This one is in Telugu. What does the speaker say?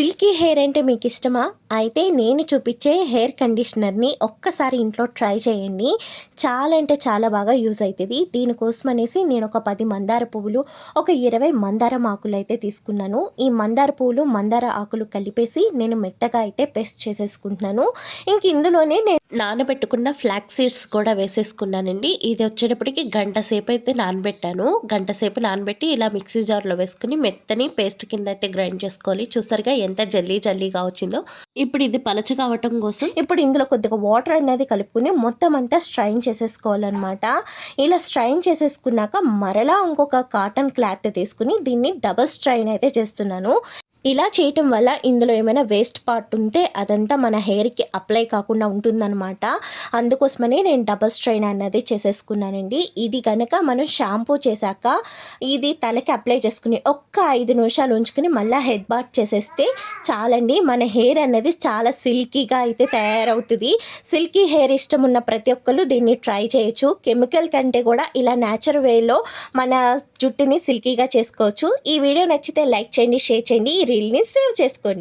సిల్కీ హెయిర్ అంటే మీకు ఇష్టమా? అయితే నేను చూపించే హెయిర్ కండిషనర్ని ఒక్కసారి ఇంట్లో ట్రై చేయండి. చాలా అంటే చాలా బాగా యూజ్ అవుతుంది. దీనికోసం అనేసి నేను ఒక పది మందార పువ్వులు ఒక ఇరవై మందారం ఆకులు అయితే తీసుకున్నాను. ఈ మందార పువ్వులు మందార ఆకులు కలిపేసి నేను మెత్తగా అయితే పేస్ట్ చేసేసుకుంటున్నాను. ఇంక ఇందులోనే నేను నానబెట్టుకున్న ఫ్లాక్ సీడ్స్ కూడా వేసేసుకున్నానండి. ఇది వచ్చేటప్పటికి గంట సేపు అయితే నానబెట్టాను. గంట సేపు నానబెట్టి ఇలా మిక్సీ జార్లో వేసుకుని మెత్తని పేస్ట్ కింద అయితే గ్రైండ్ చేసుకోవాలి. చూసారుగా ఎంత జల్లీ జల్లీగా వచ్చిందో. ఇప్పుడు ఇది పలచ కావటం కోసం ఇప్పుడు ఇందులో కొద్దిగా వాటర్ అనేది కలుపుకుని మొత్తం అంతా స్ట్రైన్ చేసేసుకోవాలన్నమాట. ఇలా స్ట్రైన్ చేసేసుకున్నాక మరలా ఇంకొక కాటన్ క్లాత్ తీసుకుని దీన్ని డబల్ స్ట్రైన్ అయితే చేస్తున్నాను. ఇలా చేయటం వల్ల ఇందులో ఏమైనా వేస్ట్ పార్ట్ ఉంటే అదంతా మన హెయిర్కి అప్లై కాకుండా ఉంటుందన్నమాట. అందుకోసమనే నేను డబల్ స్ట్రైన్ అన్నది చేసేసుకున్నానండి. ఇది కనుక మనం షాంపూ చేశాక ఇది తలకి అప్లై చేసుకుని ఒక్క ఐదు నిమిషాలు ఉంచుకుని మళ్ళీ హెడ్ బాత్ చేసేస్తే చాలండి. మన హెయిర్ అనేది చాలా సిల్కీగా అయితే తయారవుతుంది. సిల్కీ హెయిర్ ఇష్టం ఉన్న ప్రతి ఒక్కరు దీన్ని ట్రై చేయొచ్చు. కెమికల్ కంటే కూడా ఇలా న్యాచురల్ వేలో మన జుట్టుని సిల్కీగా చేసుకోవచ్చు. ఈ వీడియో నచ్చితే లైక్ చేయండి షేర్ చేయండి. రీల్ని సేవ్ చేసుకోండి.